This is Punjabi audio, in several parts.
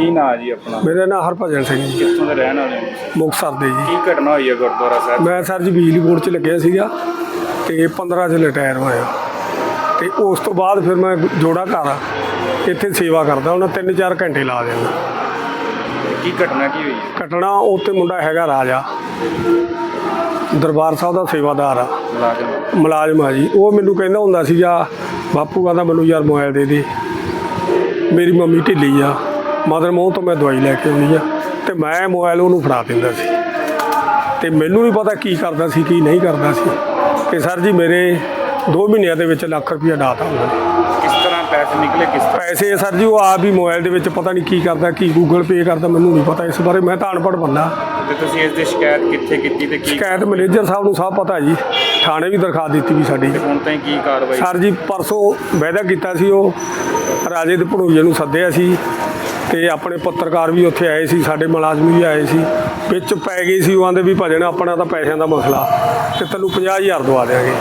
ਕੀ ਨਾਂ ਜੀ ਆਪਣਾ? ਮੇਰਾ ਨਾਮ ਹਰਭਜਨ ਸਿੰਘ ਜੀ। ਕਿੱਥੋਂ ਦੇ ਰਹਿਣ ਵਾਲੇ ਹੋ ਮੁਕਤਸਰ ਦੇ ਜੀ। ਕੀ ਘਟਨਾ ਹੋਈ ਹੈ ਗੁਰਦੁਆਰਾ ਸਾਹਿਬ? ਮੈਂ ਸਰ ਜੀ ਬਿਜਲੀ ਬੋਰਡ 'ਚ ਲੱਗਿਆ ਸੀਗਾ ਤੇ 15 'ਚ ਰਿਟਾਇਰ ਹੋਇਆ। ਤੇ ਉਸ ਤੋਂ ਬਾਅਦ ਫਿਰ ਮੈਂ ਜੋੜਾ ਘਰ ਇੱਥੇ ਸੇਵਾ ਕਰਦਾ ਉਹਨਾਂ 3-4 ਘੰਟੇ ਲਾ ਦਿੰਦਾ। ਕੀ ਘਟਨਾ ਕੀ ਹੋਈ ਹੈ? ਕਟਣਾ ਉੱਥੇ ਮੁੰਡਾ ਹੈਗਾ ਰਾਜਾ। ਦਰਬਾਰ ਸਾਹਿਬ ਦਾ ਸੇਵਾਦਾਰ ਆ। ਮੁਲਾਜ਼ਮ। ਆ ਜੀ। ਉਹ ਮੈਨੂੰ ਕਹਿੰਦਾ ਹੁੰਦਾ ਸੀਗਾ ਬਾਪੂ ਕਹਿੰਦਾ ਮੈਨੂੰ ਯਾਰ ਮੋਬਾਈਲ ਦੇ ਦੇ। ਮੇਰੀ ਮੰਮੀ ਢਿੱਲੀ ਆ। ਮਦਰ ਮੋਹ ਤੋਂ ਮੈਂ ਦਵਾਈ ਲੈ ਕੇ ਆਉਣੀ ਆ ਤੇ ਮੈਂ ਮੋਬਾਈਲ ਉਹਨੂੰ ਫੜਾ ਦਿੰਦਾ ਸੀ। ਤੇ ਮੈਨੂੰ ਨਹੀਂ ਪਤਾ ਕੀ ਕਰਦਾ ਸੀ ਕੀ ਨਹੀਂ ਕਰਦਾ ਸੀ ਤੇ ਸਰ ਜੀ ਮੇਰੇ 2 ਮਹੀਨਿਆਂ ਦੇ ਵਿੱਚ ਲੱਖ ਰੁਪਇਆ ਡਾਤਾ ਉਹਨਾਂ ਨੇ ਕਿਸ ਤਰ੍ਹਾਂ ਪੈਸੇ ਨਿਕਲੇ ਕਿਸ ਤਰ੍ਹਾਂ? ਪੈਸੇ ਸਰ ਜੀ ਉਹ ਆਪ ਹੀ ਮੋਬਾਈਲ ਦੇ ਵਿੱਚ ਪਤਾ ਨਹੀਂ ਕੀ ਕਰਦਾ ਕੀ ਗੂਗਲ ਪੇ ਕਰਦਾ ਮੈਨੂੰ ਨਹੀਂ ਪਤਾ ਇਸ ਬਾਰੇ। ਮੈਂ ਤਾਂ ਅਨਪੜ੍ਹ ਬੰਦਾ। ਤੇ ਤੁਸੀਂ ਇਸ ਦੀ ਸ਼ਿਕਾਇਤ ਕਿੱਥੇ ਕੀਤੀ ਤੇ ਕੀ ਸ਼ਿਕਾਇਤ ਮੈਨੇਜਰ ਸਾਹਿਬ ਨੂੰ ਸਭ ਪਤਾ ਜੀ। ਥਾਣੇ ਵੀ ਦਰਖਾਸਤ ਦਿੱਤੀ ਵੀ ਸਾਡੀ। ਹੁਣ ਤਾਈਂ ਕੀ ਕਾਰਵਾਈ? ਸਰ ਜੀ ਪਰਸੋਂ ਵਾਅਦਾ ਕੀਤਾ ਸੀ ਉਹ ਰਾਜੇ ਦੇ ਭਣੋਈਏ ਨੂੰ ਸੱਦਿਆ ਸੀ। ਤੇ ਆਪਣੇ ਪੱਤਰਕਾਰ ਵੀ ਉੱਥੇ ਆਏ ਸੀ ਸਾਡੇ ਮੁਲਾਜ਼ਮ ਵੀ ਆਏ ਸੀ। ਵਿੱਚ ਪੈ ਗਏ ਸੀ ਉਹ ਆਂਦੇ ਵੀ ਭਜਨ ਆਪਣਾ ਤਾਂ ਪੈਸਿਆਂ ਦਾ ਮਸਲਾ। ਤੇ ਤੈਨੂੰ 50000 ਦਵਾ ਦੇਾਂਗੇ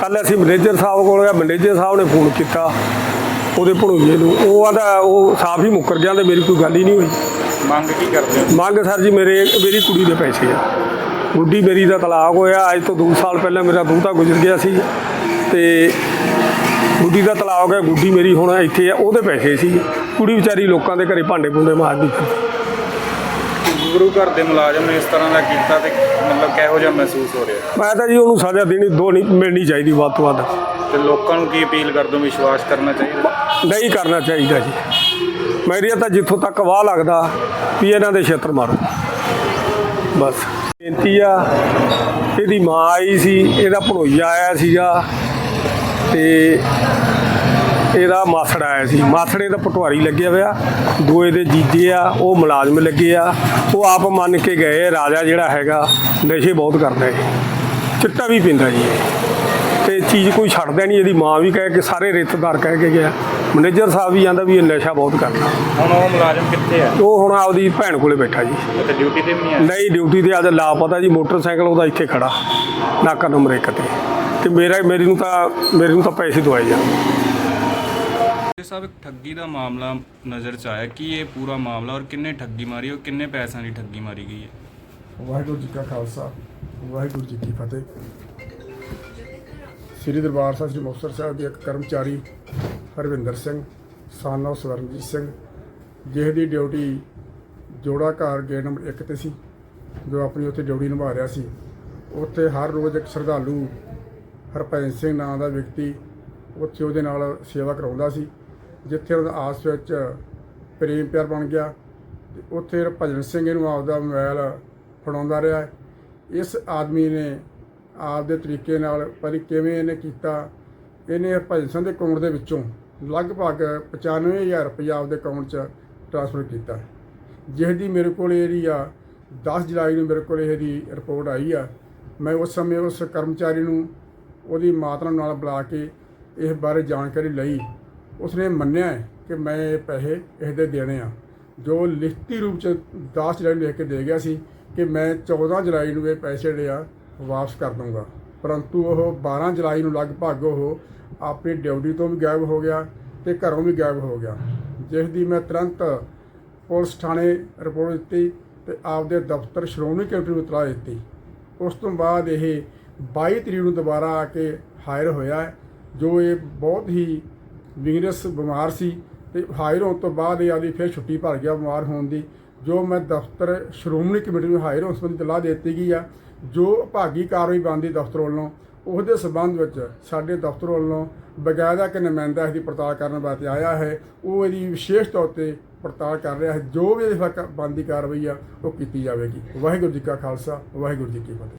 ਕੱਲ ਅਸੀਂ ਮੈਨੇਜਰ ਸਾਹਿਬ ਕੋਲ ਗਿਆ ਮੈਨੇਜਰ ਸਾਹਿਬ ਨੇ ਫੋਨ ਕੀਤਾ। ਉਹਦੇ ਭਣੋਈਏ ਨੂੰ ਉਹ ਆਂਦਾ ਉਹ ਸਾਫ਼ ਹੀ ਮੁੱਕਰ ਗਿਆ ਤੇ ਮੇਰੀ ਕੋਈ ਗੱਲ ਹੀ ਨਹੀਂ ਹੋਈ। ਮੰਗ ਕੀ ਕਰਦੇ ਹੋ? ਮੰਗ ਸਰ ਜੀ ਮੇਰੇ ਮੇਰੀ ਕੁੜੀ ਦੇ ਪੈਸੇ ਆ। ਗੁੱਡੀ ਮੇਰੀ ਦਾ ਤਲਾਕ ਹੋਇਆ ਅੱਜ ਤੋਂ 2 ਸਾਲ ਪਹਿਲਾਂ ਮੇਰਾ ਦੋਤਾ ਗੁਜ਼ਰ ਗਿਆ ਸੀ। ਤੇ ਗੁੱਡੀ ਦਾ ਤਲਾਕ ਹੋ ਗੁੱਡੀ ਮੇਰੀ ਹੁਣ ਇੱਥੇ ਆ ਉਹਦੇ ਪੈਸੇ ਸੀ। ਕੁੜੀ ਵਿਚਾਰੀ ਲੋਕਾਂ ਦੇ ਘਰੇ ਭਾਂਡੇ ਭੁੰਡੇ ਮਾਰਦੀ ਫਿਰਦੀ। ਗੁਰੂ ਘਰ ਦੇ ਮੁਲਾਜ਼ਮ ਨੇ ਇਸ ਤਰ੍ਹਾਂ ਦਾ ਕੀਤਾ ਤੇ ਮਤਲਬ ਕਿਹੋ ਜਿਹਾ ਮਹਿਸੂਸ ਹੋ ਰਿਹਾ? ਮੈਂ ਤਾਂ ਜੀ ਉਹਨੂੰ ਸਜ਼ਾ ਦੇਣੀ ਦੋ ਨਹੀਂ ਮਿਲਣੀ ਚਾਹੀਦੀ ਵੱਧ ਤੋਂ ਵੱਧ। ਤੇ ਲੋਕਾਂ ਨੂੰ ਕੀ ਅਪੀਲ ਕਰਦੇ ਹੋ ਵਿਸ਼ਵਾਸ ਕਰਨਾ ਚਾਹੀਦਾ? ਨਹੀਂ ਕਰਨਾ ਚਾਹੀਦਾ ਜੀ। ਮੇਰੀ ਤਾਂ ਜਿੱਥੋਂ ਤੱਕ ਵਾਹ ਲੱਗਦਾ ਵੀ ਇਹਨਾਂ ਦੇ ਛੇਤਰ ਮਾਰੋ। ਬਸ। ਬੇਨਤੀ ਆ ਇਹਦੀ ਮਾਂ ਆਈ ਸੀ ਇਹਦਾ ਭਣੋਈਆ ਆਇਆ ਸੀਗਾ ਤੇ ਇਹਦਾ ਮਾਸੜ ਆਇਆ ਸੀ। ਮਾਸੜੇ ਦਾ ਪਟਵਾਰੀ ਲੱਗਿਆ ਹੋਇਆ। ਦੋ ਇਹਦੇ ਜੀਜੇ ਆ ਉਹ ਮੁਲਾਜ਼ਮ ਲੱਗੇ ਆ। ਉਹ ਆਪ ਮੰਨ ਕੇ ਗਏ ਰਾਜਾ ਜਿਹੜਾ ਹੈਗਾ ਨਸ਼ੇ ਬਹੁਤ ਕਰਦਾ ਹੈ ਚਿੱਟਾ ਵੀ ਪੀਂਦਾ ਜੀ। ਤੇ ਚੀਜ਼ ਕੋਈ ਛੱਡਦਾ ਨਹੀਂ ਇਹਦੀ ਮਾਂ ਵੀ ਕਹੇ ਕਿ ਸਾਰੇ ਰਿਸ਼ਤੇਦਾਰ ਕਹਿ ਕੇ ਗਿਆ। ਮੈਨੇਜਰ ਸਾਹਿਬ ਵੀ ਆਂਦਾ ਵੀ ਇਹ ਨਸ਼ਾ ਬਹੁਤ ਕਰਦਾ। ਹੁਣ ਉਹ ਮੁਲਾਜ਼ਮ ਕਿੱਥੇ ਆ? ਉਹ ਹੁਣ ਆਪਦੀ ਭੈਣ ਕੋਲੇ ਬੈਠਾ ਜੀ। ਤੇ ਡਿਊਟੀ ਤੇ ਵੀ ਨਹੀਂ ਆ ਨਹੀਂ ਡਿਊਟੀ ਤੇ ਅੱਜ ਲਾਪਤਾ ਜੀ। ਮੋਟਰਸਾਈਕਲ ਉਹਦਾ ਇੱਥੇ ਖੜਾ ਨਾਕਾ ਨੰਬਰ 1 ਤੇ। ਤੇ ਮੇਰਾ ਮੇਰੀ ਨੂੰ ਤਾਂ ਮੇਰੇ ਨੂੰ ਤਾਂ ਪੈਸੇ ਦਵਾਏ ਜਾ ਸਾਹਿਬ, ਇੱਕ ਠੱਗੀ ਦਾ ਮਾਮਲਾ ਨਜ਼ਰ ਚ ਆਇਆ। ਕਿ ਇਹ ਪੂਰਾ ਮਾਮਲਾ ਔਰ ਕਿੰਨੇ ਠੱਗੀ ਮਾਰੀ, ਔਰ ਕਿੰਨੇ ਪੈਸਿਆਂ ਦੀ ਠੱਗੀ ਮਾਰੀ ਗਈ ਹੈ? ਵਾਹਿਗੁਰੂ ਜੀ ਕਾ ਖਾਲਸਾ, ਵਾਹਿਗੁਰੂ ਜੀ ਕੀ ਫਤਿਹ। ਸ੍ਰੀ ਦਰਬਾਰ ਸਾਹਿਬ ਸ੍ਰੀ ਮੁਕਤਸਰ ਸਾਹਿਬ ਦੇ ਇੱਕ ਕਰਮਚਾਰੀ, ਹਰਵਿੰਦਰ ਸਿੰਘ ਸਾਨੋ ਸਵਰਨਜੀਤ ਸਿੰਘ ਜਿਹਦੀ ਦੀ ਡਿਊਟੀ ਜੋੜਾ ਘਰ ਗੇਟ ਨੰਬਰ 1 ਤੇ ਸੀ, ਜੋ ਆਪਣੀ ਉੱਥੇ ਡਿਊਟੀ ਨਿਭਾ ਰਿਹਾ ਸੀ। ਉੱਥੇ ਹਰ ਰੋਜ਼ ਇੱਕ ਸ਼ਰਧਾਲੂ ਹਰਭਜਨ ਸਿੰਘ ਨਾਂ ਦਾ ਵਿਅਕਤੀ ਉੱਥੇ ਉਹਦੇ ਨਾਲ ਸੇਵਾ ਕਰਾਉਂਦਾ ਸੀ। ਜਿੱਥੇ ਉਹਨਾਂ ਦਾ ਆਪਸ ਵਿੱਚ ਪ੍ਰੇਮ ਪਿਆਰ ਬਣ ਗਿਆ ਤੇ ਉੱਥੇ ਭਜਨ ਸਿੰਘ ਇਹਨੂੰ ਆਪਦਾ ਮੋਬਾਈਲ ਫੜਾਉਂਦਾ ਰਿਹਾ। ਇਸ ਆਦਮੀ ਨੇ ਆਪਦੇ ਤਰੀਕੇ ਨਾਲ ਪਤਾ ਕਿਵੇਂ ਇਹਨੇ ਕੀਤਾ। ਇਹਨੇ ਭਜਨ ਸਿੰਘ ਦੇ ਅਕਾਊਂਟ ਦੇ ਵਿੱਚੋਂ ਲਗਭਗ 95000 ਰੁਪਇਆ ਆਪਦੇ ਅਕਾਊਂਟ 'ਚ ਟ੍ਰਾਂਸਫਰ ਕੀਤਾ। ਜਿਹਦੀ ਮੇਰੇ ਕੋਲ ਇਹਦੀ ਆ 10 ਜੁਲਾਈ ਨੂੰ ਮੇਰੇ ਕੋਲ ਇਹਦੀ ਰਿਪੋਰਟ ਆਈ ਆ। ਮੈਂ ਉਸ ਸਮੇਂ ਉਸ ਕਰਮਚਾਰੀ ਨੂੰ ਉਹਦੀ ਮਾਤਾ ਨਾਲ ਬੁਲਾ ਕੇ ਇਸ ਬਾਰੇ ਜਾਣਕਾਰੀ ਲਈ। ਉਸਨੇ ਮੰਨਿਆ ਹੈ ਕਿ ਮੈਂ ਇਹ ਪੈਸੇ ਇਹਦੇ ਦੇਣੇ ਆ। ਜੋ ਲਿਖਤੀ ਰੂਪ ਚ 10 ਜੁਲਾਈ ਨੂੰ ਲਿਖ ਕੇ ਦੇ ਗਿਆ ਸੀ ਕਿ ਮੈਂ 14 ਜੁਲਾਈ ਨੂੰ ਇਹ ਪੈਸੇ ਜਿਹੜੇ ਆ ਵਾਪਸ ਕਰ ਦੂੰਗਾ ਪਰੰਤੂ ਉਹ 12 ਜੁਲਾਈ ਨੂੰ ਲਗਭਗ ਉਹ ਆਪਣੀ ਡਿਊਟੀ ਤੋਂ ਵੀ ਗਾਇਬ ਹੋ ਗਿਆ ਤੇ ਘਰੋਂ ਵੀ ਗਾਇਬ ਹੋ ਗਿਆ। ਜਿਸ ਦੀ ਮੈਂ ਤੁਰੰਤ ਪੁਲਿਸ ਥਾਣੇ ਰਿਪੋਰਟ ਦਿੱਤੀ ਤੇ ਆਪਦੇ ਦਫ਼ਤਰ ਸ਼੍ਰੋਮਣੀ ਕਮੇਟੀ ਨੂੰ ਇਤਲਾਹ ਦਿੱਤੀ। ਉਸ ਤੋਂ ਬਾਅਦ ਇਹ 22 ਤਰੀਕ ਨੂੰ ਦੁਬਾਰਾ ਆ ਕੇ ਹਾਇਰ ਹੋਇਆ ਜੋ ਇਹ ਬਹੁਤ ਹੀ ਵੀਰਸ ਬਿਮਾਰ ਸੀ ਤੇ ਹਾਇਰ ਹੋਣ ਤੋਂ ਬਾਅਦ ਇਹ ਆਦੀ ਫਿਰ ਛੁੱਟੀ ਭਰ ਗਿਆ ਬਿਮਾਰ ਹੋਣ ਦੀ, ਜੋ ਮੈਂ ਦਫ਼ਤਰ ਸ਼੍ਰੋਮਣੀ ਕਮੇਟੀ ਨੂੰ ਹਾਇਰ ਹੋਣ ਸੰਬੰਧੀ ਸਲਾਹ ਦੇ ਦਿੱਤੀ ਗਈ ਆ, ਜੋ ਭਾਗੀ ਕਾਰਵਾਈ ਬਣਦੀ ਦਫ਼ਤਰ ਵੱਲੋਂ, ਉਹਦੇ ਸਬੰਧ ਵਿੱਚ ਸਾਡੇ ਦਫ਼ਤਰ ਵੱਲੋਂ ਬਕਾਇਦਾ ਕਿ ਨੁਮਾਇੰਦਾ ਇਸ ਦੀ ਪੜਤਾਲ ਕਰਨ ਵਾਸਤੇ ਆਇਆ ਹੈ, ਉਹ ਇਹਦੀ ਵਿਸ਼ੇਸ਼ ਤੌਰ ਤੇ ਪੜਤਾਲ ਕਰ ਰਿਹਾ ਹੈ, ਜੋ ਵੀ ਇਹਦੀ ਬਣਦੀ ਕਾਰਵਾਈ ਆ, ਉਹ ਕੀਤੀ ਜਾਵੇਗੀ। ਵਾਹਿਗੁਰੂ ਜੀ ਕਾ ਖਾਲਸਾ, ਵਾਹਿਗੁਰੂ ਜੀ ਕੀ ਫਤਿਹ।